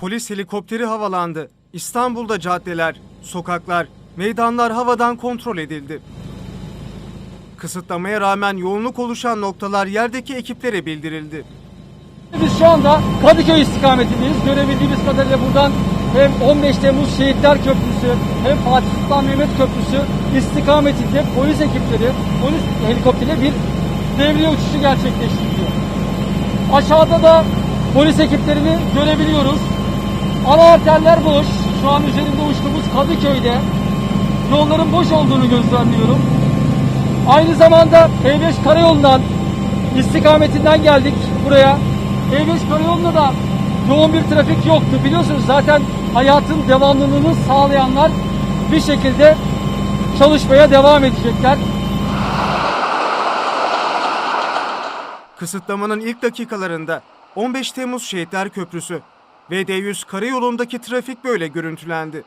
polis helikopteri havalandı. İstanbul'da caddeler, sokaklar, meydanlar havadan kontrol edildi. Kısıtlamaya rağmen yoğunluk oluşan noktalar yerdeki ekiplere bildirildi. Biz şu anda Kadıköy istikametindeyiz. Görebildiğimiz kadarıyla buradan hem 15 Temmuz Şehitler Köprüsü hem Fatih Sultan Mehmet Köprüsü istikametinde polis ekipleri, polis helikopteriyle bir devriye uçuşu gerçekleştiriyor. Aşağıda da polis ekiplerini görebiliyoruz. Ana arterler boş. Şu an üzerinde uçtuğumuz Kadıköy'de yolların boş olduğunu gözlemliyorum. Aynı zamanda E5 karayolundan istikametinden geldik buraya. E5 karayolunda da yoğun bir trafik yoktu. Biliyorsunuz zaten hayatın devamlılığını sağlayanlar bir şekilde çalışmaya devam edecekler. Kısıtlamanın ilk dakikalarında 15 Temmuz Şehitler Köprüsü ve D100 karayolundaki trafik böyle görüntülendi.